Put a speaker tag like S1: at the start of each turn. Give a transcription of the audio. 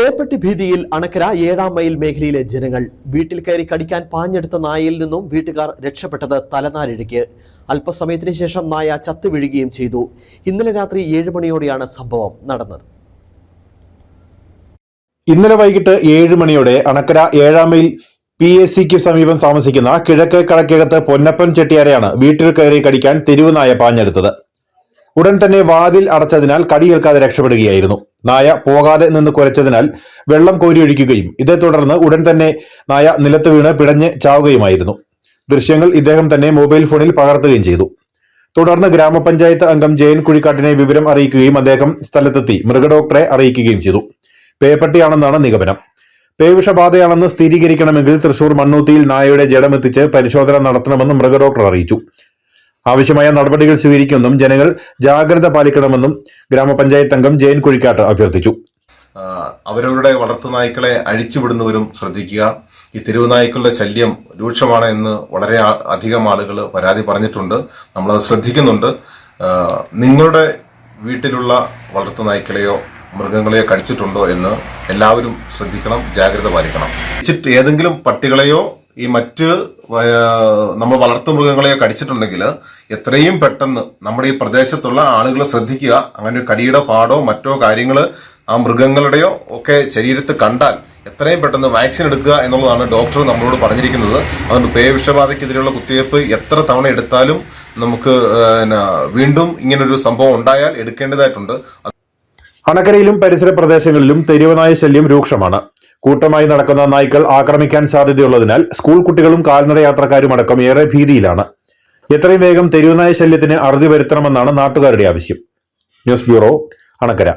S1: പേപ്പട്ടി ഭീതിയിൽ അണക്കര ഏഴാം മൈൽ മേഖലയിലെ ജനങ്ങൾ വീട്ടിൽ കയറി കടിക്കാൻ പാഞ്ഞെടുത്ത നായയിൽ നിന്നും വീട്ടുകാർ രക്ഷപ്പെട്ടത് തലനാരിഴയ്ക്ക്. അല്പസമയത്തിന് ശേഷം നായ ചത്തുവീഴുകയും ചെയ്തു. ഇന്നലെ രാത്രി ഏഴ് മണിയോടെയാണ് സംഭവം നടന്നത്.
S2: ഇന്നലെ വൈകിട്ട് ഏഴ് മണിയോടെ അണക്കര ഏഴാം മൈൽ പി എസ് സിക്ക് സമീപം താമസിക്കുന്ന കിഴക്ക് കടക്കകത്ത് പൊന്നപ്പൻ ചെട്ടിയാരെയാണ് വീട്ടിൽ കയറി കടിക്കാൻ തെരുവ് നായ പാഞ്ഞെടുത്തത്. ഉടൻ തന്നെ വാതിൽ അടച്ചതിനാൽ കടിയേൽക്കാതെ രക്ഷപ്പെടുകയായിരുന്നു. നായ പോകാതെ നിന്ന് കുരച്ചതിനാൽ വെള്ളം കോരിയൊഴിക്കുകയും ഇതേ തുടർന്ന് ഉടൻ തന്നെ നായ നിലത്ത് വീണ് പിടഞ്ഞ് ചാവുകയുമായിരുന്നു. ദൃശ്യങ്ങൾ ഇദ്ദേഹം തന്നെ മൊബൈൽ ഫോണിൽ പകർത്തുകയും ചെയ്തു. തുടർന്ന് ഗ്രാമപഞ്ചായത്ത് അംഗം ജയൻ കുഴിക്കാട്ടിനെ വിവരം അറിയിക്കുകയും അദ്ദേഹം സ്ഥലത്തെത്തി മൃഗഡോക്ടറെ അറിയിക്കുകയും ചെയ്തു. പേപ്പട്ടിയാണെന്നാണ് നിഗമനം. പേവിഷബാധയാണെന്ന് സ്ഥിരീകരിക്കണമെങ്കിൽ തൃശൂർ മണ്ണൂത്തിയിൽ നായയുടെ ജഡമെത്തിച്ച് പരിശോധന നടത്തണമെന്ന് മൃഗഡോക്ടർ അറിയിച്ചു. ആവശ്യമായ നടപടികൾ സ്വീകരിക്കുമെന്നും ജനങ്ങൾ ജാഗ്രത പാലിക്കണമെന്നും ഗ്രാമപഞ്ചായത്ത് അംഗം ജയൻ കുഴിക്കാട്ട് അഭ്യർത്ഥിച്ചു.
S3: അവരവരുടെ വളർത്തുനായ്ക്കളെ അഴിച്ചുവിടുന്നവരും ശ്രദ്ധിക്കുക. ഈ തെരുവുനായ്ക്കളുടെ ശല്യം രൂക്ഷമാണ് എന്ന് വളരെ അധികം ആളുകൾ പരാതി പറഞ്ഞിട്ടുണ്ട്. നമ്മളത് ശ്രദ്ധിക്കുന്നുണ്ട്. നിങ്ങളുടെ വീട്ടിലുള്ള വളർത്തുനായ്ക്കളെയോ മൃഗങ്ങളെയോ കടിച്ചിട്ടുണ്ടോ എന്ന് എല്ലാവരും ശ്രദ്ധിക്കണം ജാഗ്രത പാലിക്കണം. ഏതെങ്കിലും പട്ടികളെയോ ഈ മറ്റ് നമ്മൾ വളർത്തു മൃഗങ്ങളെയോ കടിച്ചിട്ടുണ്ടെങ്കിൽ എത്രയും പെട്ടെന്ന് നമ്മുടെ ഈ പ്രദേശത്തുള്ള ആളുകൾ ശ്രദ്ധിക്കുക. അങ്ങനെ ഒരു കടിയുടെ പാടോ മറ്റോ കാര്യങ്ങൾ ആ മൃഗങ്ങളുടെയോ ഒക്കെ ശരീരത്ത് കണ്ടാൽ എത്രയും പെട്ടെന്ന് വാക്സിൻ എടുക്കുക എന്നുള്ളതാണ് ഡോക്ടർ നമ്മളോട് പറഞ്ഞിരിക്കുന്നത്. അതുകൊണ്ട് പേവിഷബാധയ്ക്കെതിരെയുള്ള കുത്തിവയ്പ്പ് എത്ര തവണ എടുത്താലും നമുക്ക് വീണ്ടും ഇങ്ങനൊരു സംഭവം ഉണ്ടായാൽ എടുക്കേണ്ടതായിട്ടുണ്ട്.
S2: അണക്കരയിലും പരിസര പ്രദേശങ്ങളിലും തെരുവനായ ശല്യം രൂക്ഷമാണ്. കൂട്ടമായി നടക്കുന്ന നായ്ക്കൾ ആക്രമിക്കാൻ സാധ്യതയുള്ളതിനാൽ സ്കൂൾ കുട്ടികളും കാൽനട യാത്രക്കാരും അടക്കം ഏറെ ഭീതിയിലാണ്. എത്രയും വേഗം തെരുവുനായ ശല്യത്തിന് അറുതി വരുത്തണമെന്നാണ് നാട്ടുകാരുടെ ആവശ്യം. News bureau Anakkara.